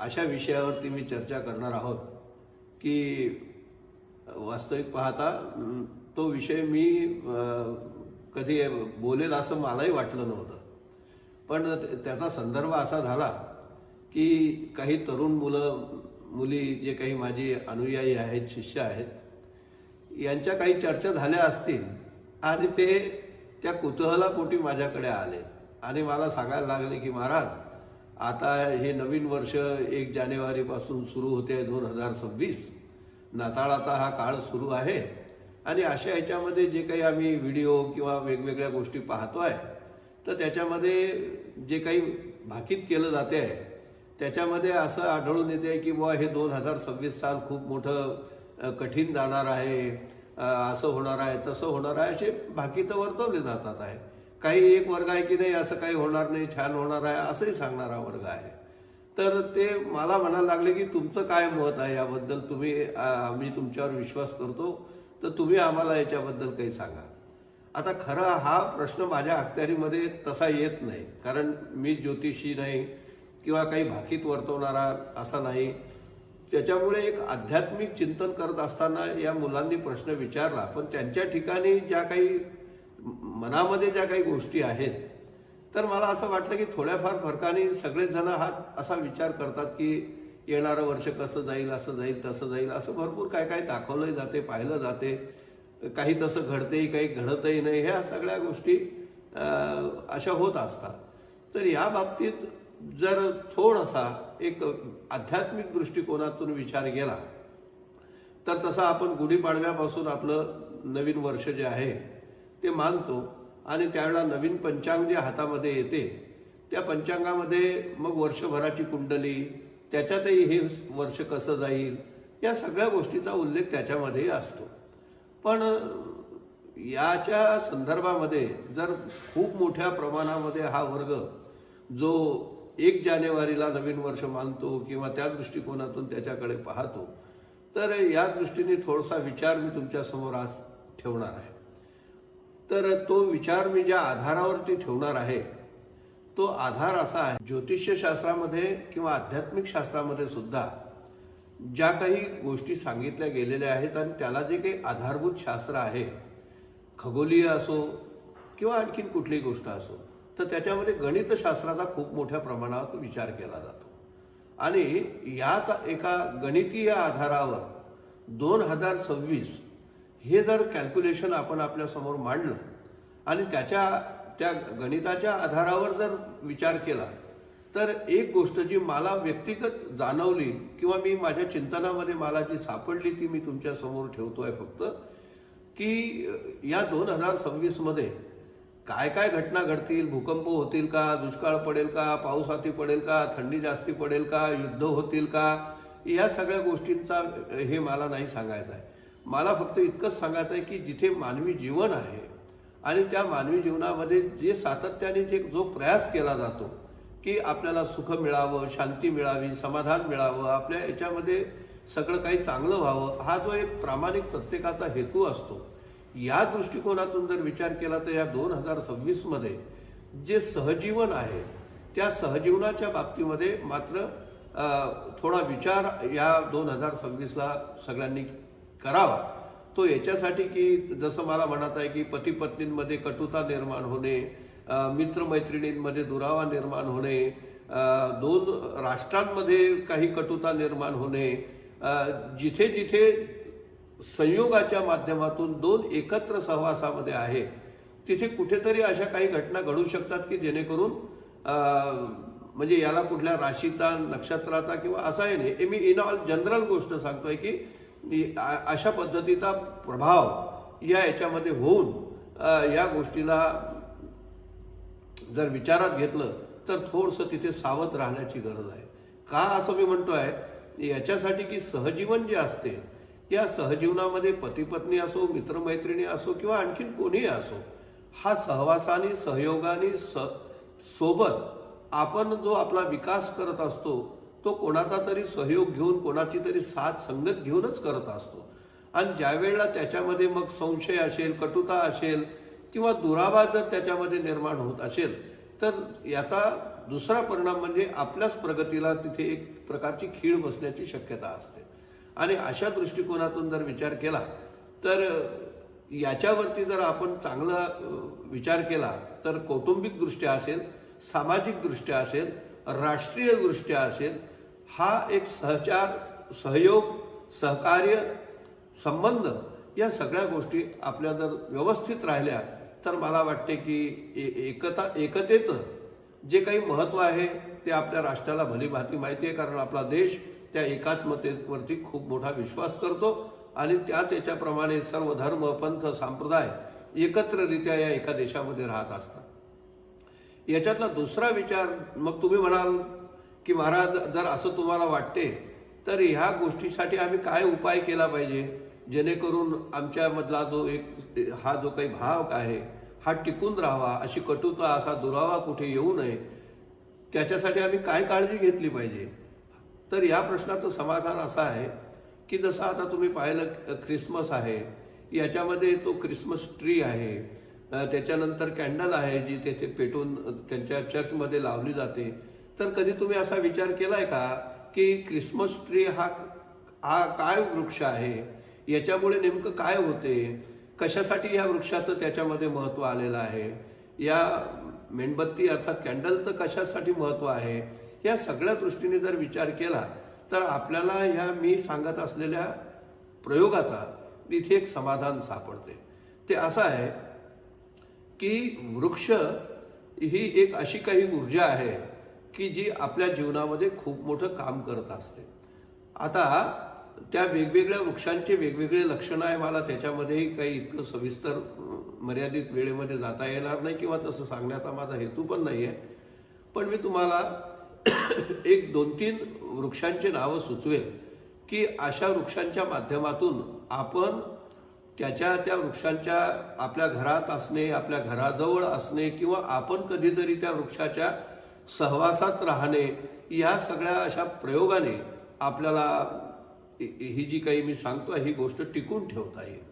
अशा विषयावरती मी चर्चा करणार आहोत की वास्तविक पाहता तो विषय मी कधी बोलेल असं मलाही वाटलं नव्हतं. पण त्याचा संदर्भ असा झाला की काही तरुण मुलं मुली जे काही माझी अनुयायी आहेत शिष्य आहेत यांच्या काही चर्चा झाल्या असतील आणि ते त्या कुतूहलापोटी माझ्याकडे आले आणि मला सांगायला लागले की महाराज आता हे नवीन वर्ष एक जानेवारीपासून सुरू होते दोन हजार सव्वीस. नाताळाचा हा काळ सुरू आहे. आणि अशा ह्याच्यामध्ये जे काही आम्ही व्हिडिओ किंवा वेगवेगळ्या गोष्टी पाहतोय तर त्याच्यामध्ये जे काही भाकीत केलं जाते आहे त्याच्यामध्ये असं आढळून येते की बुवा हे दोन हजार सव्वीस साल खूप मोठं कठीण जाणार आहे. असं होणार आहे तसं होणार आहे असे भाकीतं वर्तवले जातात आहे काही एक वर्ग आहे की नाही असं काही होणार नाही छान होणार आहे असंही सांगणारा वर्ग आहे. तर ते मला म्हणायला लागले की तुमचं काय मत आहे याबद्दल? तुम्ही आम्ही तुमच्यावर विश्वास करतो. तर तुम्ही आम्हाला याच्याबद्दल काही सांगा. आता खरा हा प्रश्न माझ्या अखत्यारीमध्ये तसा येत नाही. कारण मी ज्योतिषी नाही किंवा काही भाकीत वर्तवणारा असा नाही. त्याच्यामुळे एक आध्यात्मिक चिंतन करत असताना या मुलांनी प्रश्न विचारला. पण त्यांच्या ठिकाणी ज्या काही मनामध्ये ज्या काही गोष्टी आहेत तर मला असं वाटलं की थोड्याफार फरकाने सगळेच जण हा असा विचार करतात की येणारं वर्ष कसं जाईल असं जाईल तसं जाईल असं भरपूर काय काय दाखवलं जाते पाहिलं जाते. काही तसं घडतेही काही घडतही नाही ह्या सगळ्या गोष्टी अशा होत असतात. तर या बाबतीत जर थोडासा एक आध्यात्मिक दृष्टिकोनातून विचार केला तर तसा आपण गुढीपाडव्यापासून आपलं नवीन वर्ष जे आहे ते मानतो आणि त्यावेळेला नवीन पंचांग जे हातामध्ये येते त्या पंचांगामध्ये मग वर्षभराची कुंडली त्याच्यातही हे वर्ष कसं जाईल या सगळ्या गोष्टीचा उल्लेख त्याच्यामध्येही असतो. पण याच्या संदर्भामध्ये जर खूप मोठ्या प्रमाणामध्ये हा वर्ग जो एक जानेवारीला नवीन वर्ष मानतो किंवा त्या दृष्टिकोनातून त्याच्याकडे पाहतो तर या दृष्टीने थोडासा विचार मी तुमच्यासमोर आज ठेवणार आहे. तर तो विचार मी ज्या आधारावरती ठेवणार आहे तो आधार असा आहे ज्योतिष्य शास्त्रामध्ये किंवा आध्यात्मिक शास्त्रामध्ये सुद्धा ज्या काही गोष्टी सांगितल्या गेलेल्या आहेत आणि त्याला जे काही आधारभूत शास्त्र आहे खगोलीय असो किंवा आणखीन कुठलीही गोष्ट असो तर त्याच्यामध्ये गणितशास्त्राचा खूप मोठ्या प्रमाणात विचार केला जातो. आणि याच एका गणितीय आधारावर दोन हजार सव्वीस हे जर कॅल्क्युलेशन आपण आपल्यासमोर मांडलं आणि त्याच्या त्या गणिताच्या आधारावर जर विचार केला तर एक गोष्ट जी मला व्यक्तिगत जाणवली किंवा मी माझ्या चिंतनामध्ये मला जी सापडली ती मी तुमच्यासमोर ठेवतोय फक्त की या दोन हजार सव्वीसमध्ये काय काय घटना घडतील? भूकंप होतील का? दुष्काळ पडेल का? पाऊस अति पडेल का? थंडी जास्ती पडेल का? युद्ध होतील का? या सगळ्या गोष्टींचा हे मला नाही सांगायचं आहे. मला फक्त इतकंच सांगायचं आहे की जिथे मानवी जीवन आहे आणि त्या मानवी जीवनामध्ये जे सातत्याने जे जो प्रयास केला जातो की आपल्याला सुख मिळावं शांती मिळावी समाधान मिळावं आपल्या याच्यामध्ये सगळं काही चांगलं व्हावं हा जो एक प्रामाणिक प्रत्येकाचा हेतू असतो. या दृष्टिकोनातून जर विचार केला तर या दोन हजार सव्वीसमध्ये जे सहजीवन आहे त्या सहजीवनाच्या बाबतीमध्ये मात्र थोडा विचार या दोन हजार सव्वीसला सगळ्यांनी करावा. तो याच्यासाठी की जसं मला म्हणत आहे की पती पत्नींमध्ये कटुता निर्माण होणे मित्रमैत्रिणींमध्ये दुरावा निर्माण होणे दोन राष्ट्रांमध्ये काही कटुता निर्माण होणे जिथे जिथे संयोगाच्या माध्यमातून दोन एकत्र सहवासामध्ये आहे तिथे कुठेतरी अशा काही घटना घडू शकतात की जेणेकरून म्हणजे याला कुठल्या राशीचा नक्षत्राचा किंवा असा आहे नाही. मी इन ऑल जनरल गोष्ट सांगतोय की अशा पद्धतीचा प्रभाव या याच्यामध्ये होऊन या गोष्टीला जर विचारात घेतलं तर थोडंसं तिथे सावध राहण्याची गरज आहे. का असं मी म्हणतो आहे याच्यासाठी की सहजीवन जे असते या सहजीवनामध्ये पतीपत्नी असो मित्रमैत्रिणी असो किंवा आणखीन कोणीही असो हा सहवासाने सहयोगाने स सोबत आपण जो आपला विकास करत असतो तो कोणाचा तरी सहयोग घेऊन कोणाची तरी साथ संगत घेऊनच करत असतो. आणि ज्या वेळेला त्याच्यामध्ये मग संशय असेल कटुता असेल किंवा दुरावा जर त्याच्यामध्ये निर्माण होत असेल तर याचा दुसरा परिणाम म्हणजे आपल्याच प्रगतीला तिथे एक प्रकारची खीळ बसण्याची शक्यता असते. आणि अशा दृष्टिकोनातून जर विचार केला तर याच्यावरती जर आपण चांगला विचार केला तर कौटुंबिक दृष्ट्या असेल सामाजिक दृष्ट्या असेल राष्ट्रीय दृष्ट्या असेल हा एक सहचार सहयोग सहकार्य संबंध या सगळ्या गोष्टी आपल्या जर व्यवस्थित राहिल्या तर मला वाटते की ए- एकता एकतेचं जे काही महत्त्व आहे ते आपल्या राष्ट्राला भली भाती माहिती आहे कारण आपला देश त्या एकात्मतेवरती खूप मोठा विश्वास करतो आणि त्याच याच्याप्रमाणे सर्व धर्म पंथ संप्रदाय एकत्ररित्या या एका देशामध्ये राहत असतात. याच्यातला दुसरा विचार मग तुम्ही म्हणाल की महाराज जर असं तुम्हाला वाटते तर ह्या गोष्टीसाठी आम्ही काय उपाय केला पाहिजे? जेणेकरून आमच्यामधला जो एक हा जो काही भाव आहे हा टिकून राहावा अशी कटुता असा दुरावा कुठे येऊ नये त्याच्यासाठी आम्ही काय काळजी घेतली पाहिजे? तर या प्रश्नाचं समाधान असं आहे की जसं आता तुम्ही पाहिलं ख्रिसमस आहे याच्यामध्ये तो ख्रिसमस ट्री आहे त्याच्यानंतर कॅन्डल आहे जी तेथे पेटून त्यांच्या चर्चमध्ये लावली जाते. तर कधी तुम्ही असा विचार केलाय का की क्रिसमस ट्री हा हा काय वृक्ष आहे? याच्यामुळे नेमकं काय होते? कशासाठी या वृक्षाचं त्याच्यामध्ये महत्त्व आलेलं आहे? या मेणबत्ती अर्थात कॅन्डलचं कशासाठी महत्त्व आहे? या सगळ्या दृष्टीने जर विचार केला तर आपल्याला ह्या मी सांगत असलेल्या प्रयोगाचा इथे एक समाधान सापडते. ते असं आहे की वृक्ष ही एक अशी काही ऊर्जा आहे की जी आपल्या जीवनामध्ये खूप मोठं काम करत असते. आता त्या वेगवेगळ्या वृक्षांचे वेगवेगळे लक्षणं आहे मला त्याच्यामध्येही काही इतकं सविस्तर मर्यादित वेळेमध्ये जाता येणार नाही किंवा तसं सांगण्याचा माझा हेतू पण नाही आहे. पण मी तुम्हाला एक दोन तीन वृक्षांचे नावं सुचवेल की अशा वृक्षांच्या माध्यमातून आपण त्याच्या त्या वृक्षांच्या आपल्या घरात असणे आपल्या घराजवळ असणे किंवा आपण कधीतरी त्या वृक्षाच्या सहवासात राहणे या सगळ्या अशा प्रयोगाने आपल्याला ही जी काही मी सांगतो ही गोष्ट टिकून ठेवता येईल.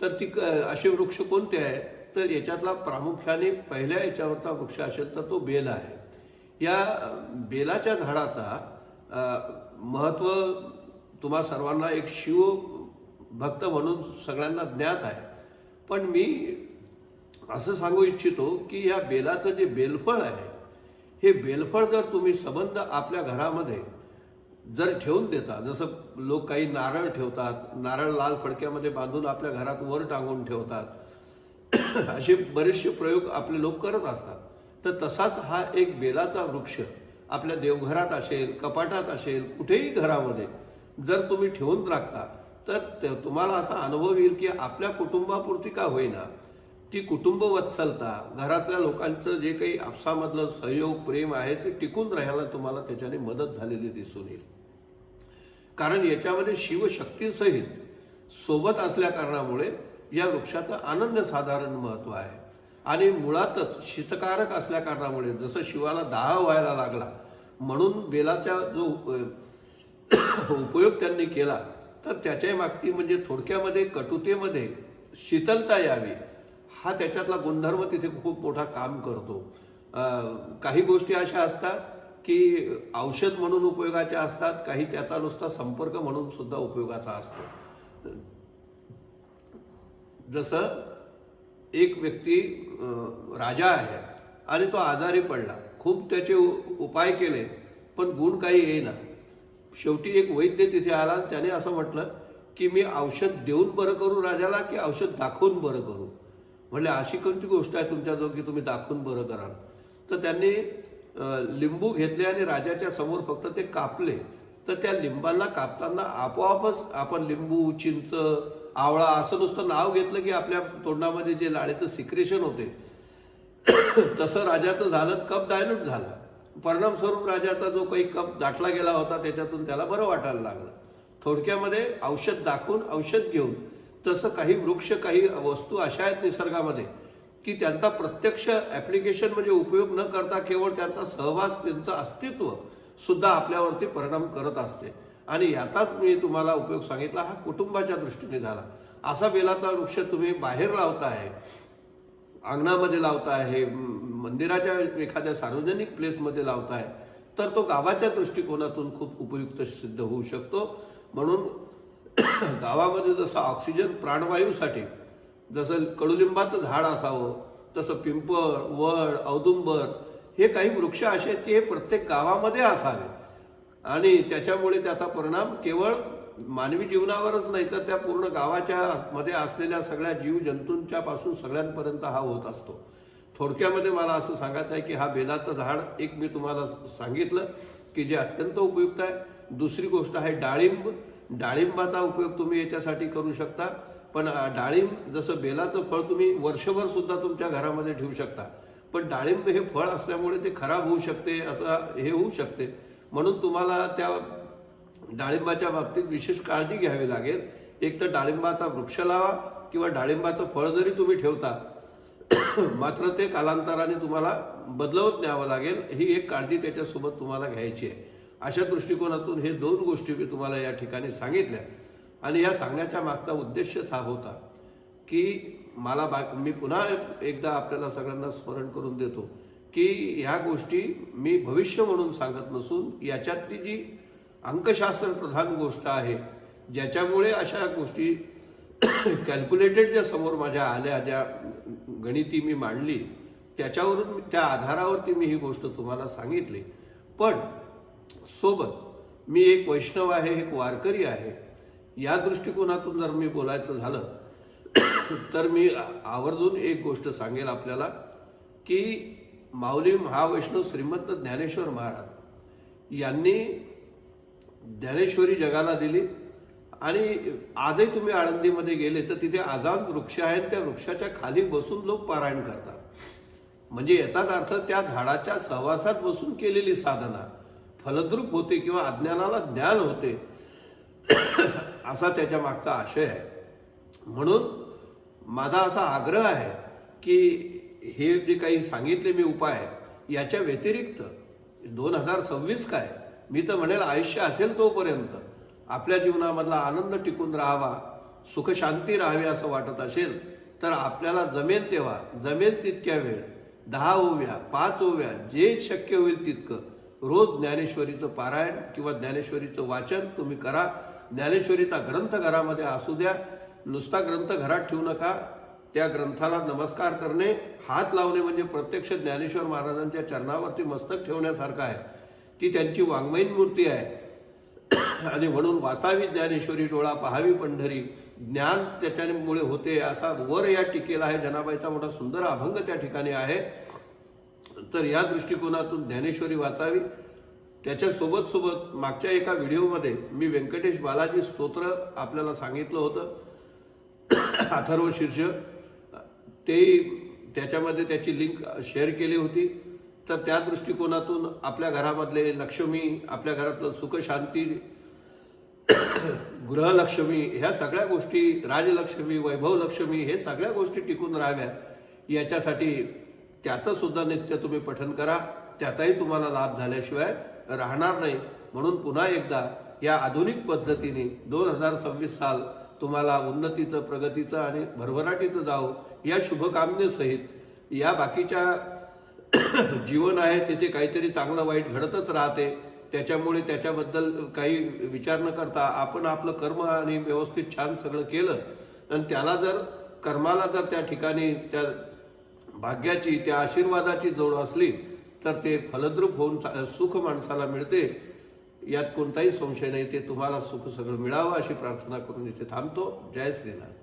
तर ती क- असे वृक्ष कोणते आहे तर याच्यातला प्रामुख्याने पहिल्या याच्यावरचा वृक्ष असेल तर तो बेल आहे. या बेलाच्या झाडाचा महत्त्व तुम्हा सर्वांना एक शिव भक्त म्हणून सगळ्यांना ज्ञात आहे. पण मी असं सांगू इच्छितो की या बेलाचं जे बेलफळ आहे हे बेलफळ जर तुम्ही संबंध आपल्या घरामध्ये जर ठेवून देता जसं लोक काही नारळ ठेवतात नारळ लाल फडक्यामध्ये बांधून आपल्या घरात वर टांगून ठेवतात असे बरेचसे प्रयोग आपले लोक करत असतात. तर तसाच हा एक बेलाचा वृक्ष आपल्या देवघरात असेल कपाटात असेल कुठेही घरामध्ये जर तुम्ही ठेवून राखता तर तुम्हाला असा अनुभव येईल की आपल्या कुटुंबापुरती का होईना ती कुटुंब वत्सलता घरातल्या लोकांचं जे काही आपसामधलं सहयोग प्रेम आहे ते टिकून राहायला तुम्हाला त्याच्याने मदत झालेली दिसून येईल. कारण याच्यामध्ये शिवशक्तीसहित सोबत असल्या कारणामुळे या वृक्षाचं अनन्यसाधारण महत्त्व आहे. आणि मुळातच शीतकारक असल्या कारणामुळे जसं शिवाला दाह व्हायला लागला म्हणून बेलाचा जो उपयोग त्यांनी केला तर त्याच्या मागती म्हणजे थोडक्यामध्ये कटुतेमध्ये शीतलता यावी. हा त्याच्यातला गुणधर्म तिथे खूप मोठा काम करतो. काही गोष्टी अशा असतात की औषध म्हणून उपयोगाच्या असतात काही त्याचा नुसता संपर्क म्हणून सुद्धा उपयोगाचा असतो. जसं एक व्यक्ती राजा आहे आणि तो आजारी पडला. खूप त्याचे उपाय केले पण गुण काही येईना. शेवटी एक वैद्य तिथे आला त्याने असं म्हटलं की मी औषध देऊन बरं करू राजाला की औषध दाखवून बरं करू? म्हणले अशी कोणती गोष्ट आहे तुमच्याजवळ की तुम्ही दाखवून बरं कराल? तर त्यांनी लिंबू घेतले आणि राजाच्या समोर फक्त ते कापले. तर त्या लिंबांना कापताना आपोआपच आपण लिंबू चिंच आवळा असं नुसतं नाव घेतलं की आपल्या तोंडामध्ये जे लाळेचं सिक्रेशन होते. तसं राजाचं झालं कप डायल्यूट झाला. परिणामस्वरूप राजाचा जो काही कप दाटला गेला होता त्याच्यातून त्याला बरं वाटायला लागलं. थोडक्यामध्ये औषध दाखवून औषध घेऊन तसं काही वृक्ष काही वस्तू अशा आहेत निसर्गामध्ये की त्यांचा प्रत्यक्ष ॲप्लिकेशन म्हणजे उपयोग न करता केवळ त्यांचा सहवास त्यांचं अस्तित्व सुद्धा आपल्यावरती परिणाम करत असते. आणि याचाच मी तुम्हाला उपयोग सांगितला हा कुटुंबाच्या दृष्टीने झाला. असा बेलाचा वृक्ष तुम्ही बाहेर लावताय अंगणामध्ये लावताय आहे मंदिराच्या एखाद्या सार्वजनिक प्लेसमध्ये लावताय तर तो गावाच्या दृष्टिकोनातून खूप उपयुक्त सिद्ध होऊ शकतो. म्हणून गावामध्ये जसं ऑक्सिजन प्राणवायूसाठी जसं कडुलिंबाचं झाड असावं तसं पिंपळ वड औदुंबर हे काही वृक्ष असे आहेत की हे प्रत्येक गावामध्ये असावे. आणि त्याच्यामुळे त्याचा परिणाम केवळ मानवी जीवनावरच नाही तर त्या पूर्ण गावाच्या मध्ये असलेल्या सगळ्या जीव जंतूंच्या पासून सगळ्यांपर्यंत हा होत असतो. थोडक्यामध्ये मला असं सांगायचं आहे की हा बेलाचं झाड एक मी तुम्हाला सांगितलं की जे अत्यंत उपयुक्त आहे. दुसरी गोष्ट आहे डाळिंब. डाळिंबाचा उपयोग तुम्ही याच्यासाठी करू शकता. पण डाळिंब जसं बेलाचं फळ तुम्ही वर्षभर सुद्धा तुमच्या घरामध्ये ठेवू शकता. पण डाळिंब हे फळ असल्यामुळे ते खराब होऊ शकते असं हे होऊ शकते. म्हणून तुम्हाला त्या डाळिंबाच्या बाबतीत विशेष काळजी घ्यावी लागेल. एक तर डाळिंबाचा वृक्ष लावा किंवा डाळिंबाचं फळ जरी तुम्ही ठेवता मात्र ते कालांतराने तुम्हाला बदलवत न्यावं लागेल. ही एक काळजी त्याच्यासोबत तुम्हाला घ्यायची आहे. अशा दृष्टिकोनातून हे दोन गोष्टी मी तुम्हाला या ठिकाणी सांगितल्या. आणि या सांगण्याच्या मागचा उद्देशच हा होता की मला बा मी पुन्हा एकदा आपल्याला सगळ्यांना स्मरण करून देतो की ह्या गोष्टी मी भविष्य म्हणून सांगत नसून याच्यातली जी अंकशास्त्र प्रधान गोष्ट आहे ज्याच्यामुळे अशा गोष्टी कॅल्क्युलेटेड ज्या समोर माझ्या आल्या ज्या गणिती मी मांडली त्याच्यावरून त्या आधारावरती मी ही गोष्ट तुम्हाला सांगितली. पण सोबत मी एक वैष्णव आहे एक वारकरी आहे या दृष्टिकोनातून जर मी बोलायचं झालं तर मी आवर्जून एक गोष्ट सांगेल आपल्याला की माऊली महावैष्णव श्रीमंत ज्ञानेश्वर महाराज यांनी ज्ञानेश्वरी जगाला दिली आणि आजही तुम्ही आळंदीमध्ये गेले तर तिथे आजान वृक्ष आहेत त्या वृक्षाच्या खाली बसून लोक पारायण करतात. म्हणजे याचाच अर्थ त्या झाडाच्या सहवासात बसून केलेली साधना फलद्रूप होते किंवा अज्ञानाला ज्ञान होते असा त्याच्या मागचा आशय आहे. म्हणून माझा असा आग्रह आहे की हे जे काही सांगितले मी उपाय याच्या व्यतिरिक्त दोन हजार सव्वीस काय मी तर म्हणेल आयुष्य असेल तोपर्यंत. आपल्या जीवनामधला आनंद टिकून राहावा सुखशांती राहावी असं वाटत असेल तर आपल्याला जमेल तेव्हा जमेल तितक्या वेळ. दहा ओव्या पाच ओव्या जे शक्य होईल तितकं. रोज ज्ञानेश्वरीचं पारायण किंवा ज्ञानेश्वरीचं वाचन तुम्ही करा. ज्ञानेश्वरीचा ग्रंथ घरामध्ये असू द्या. नुसता ग्रंथ घरात ठेवू नका. त्या ग्रंथाला नमस्कार करणे हात लावणे म्हणजे प्रत्यक्ष ज्ञानेश्वर महाराजांच्या चरणावरती मस्तक ठेवण्यासारखं आहे. ती त्यांची वाङ्मयीन मूर्ती आहे. आणि म्हणून वाचावी ज्ञानेश्वरी डोळा पहावी पंढरी. ज्ञान त्याच्यामुळे होते असा वर या टीकेला आहे. जनाबाईचा मोठा सुंदर अभंग त्या ठिकाणी आहे. तर या दृष्टिकोनातून ज्ञानेश्वरी वाचावी. त्याच्यासोबत सोबत मागच्या एका व्हिडिओमध्ये मी व्यंकटेश बालाजी स्तोत्र आपल्याला सांगितलं होतं. अथर्व शीर्ष. ते त्याच्यामध्ये त्याची लिंक शेअर केली होती. तर त्या दृष्टिकोनातून आपल्या घरामधले लक्ष्मी आपल्या घरातलं सुखशांती गृहलक्ष्मी ह्या सगळ्या गोष्टी राजलक्ष्मी वैभव लक्ष्मी हे सगळ्या गोष्टी टिकून राहाव्यात. याच्यासाठी त्याचं सुद्धा नित्य तुम्ही पठन करा. त्याचाही तुम्हाला लाभ झाल्याशिवाय राहणार नाही. म्हणून पुन्हा एकदा या आधुनिक पद्धतीने दोन हजार सव्वीस साल तुम्हाला उन्नतीचं प्रगतीचं आणि भरभराटीचं जावं या शुभकामनेसहित या बाकीच्या जीवन आहे तिथे काहीतरी चांगलं वाईट घडतच राहते. त्याच्यामुळे त्याच्याबद्दल काही विचार न करता आपण आपलं कर्म आणि व्यवस्थित छान सगळं केलं आणि त्याला जर कर्माला जर त्या ठिकाणी त्या भाग्याची त्या आशीर्वादाची जोड असली तर ते फलद्रूप होऊन सुख माणसाला मिळते. यात कोणताही संशय नाही ते तुम्हाला सुख सगळं मिळावं अशी प्रार्थना करून इथे थांबतो. जय श्रीनाथ.